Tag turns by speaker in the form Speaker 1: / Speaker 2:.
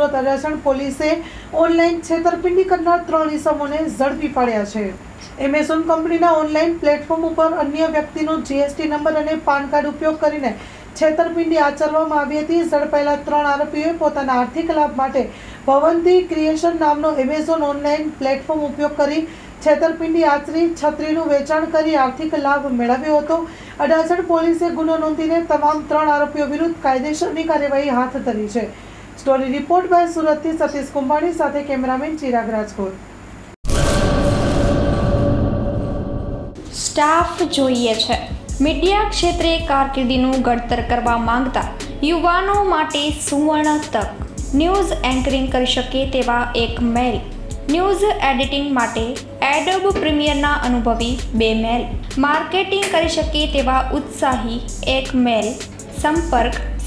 Speaker 1: સુરત અડાજણ પોલીસે ઓનલાઈન છેતરપિંડી કરનાર ત્રણ ઇસમોને ઝડપી પાડ્યા છે. એમેઝોન કંપનીના ઓનલાઈન પ્લેટફોર્મ ઉપર અન્ય વ્યક્તિનો જીએસટી નંબર અને પાન કાર્ડ ઉપયોગ કરીને છેતરપિંડી આચરવામાં આવી હતી. ઝડપાયેલા ત્રણ આરોપીઓએ પોતાના આર્થિક લાભ માટે ભવંતી ક્રિએશન નામનો એમેઝોન ઓનલાઈન પ્લેટફોર્મ ઉપયોગ કરી છેતરપિંડી આચરી છત્રીનું વેચાણ કરી આર્થિક લાભ મેળવ્યો હતો. અડાજણ પોલીસે ગુનો નોંધીને તમામ ત્રણ આરોપીઓ વિરુદ્ધ કાયદેસરની કાર્યવાહી હાથ ધરી છે. સ્ટોરી રિપોર્ટ બાય સુરતથી સતીશ કુંભાણી સાથે કેમેરામેન ચિરાગ રાજકોટ
Speaker 2: સ્ટાફ જોઈએ છે. મીડિયા ક્ષેત્રે કારકિર્દીનું ઘડતર કરવા માંગતા યુવાનો માટે સુવર્ણ તક. ન્યૂઝ એન્કરિંગ કરી શકે તેવા એક મેલ. ન્યૂઝ એડિટિંગ માટે એડોબ પ્રીમિયરના અનુભવી બે મેલ. માર્કેટિંગ કરી શકે તેવા ઉત્સાહી એક મેલ. સંપર્ક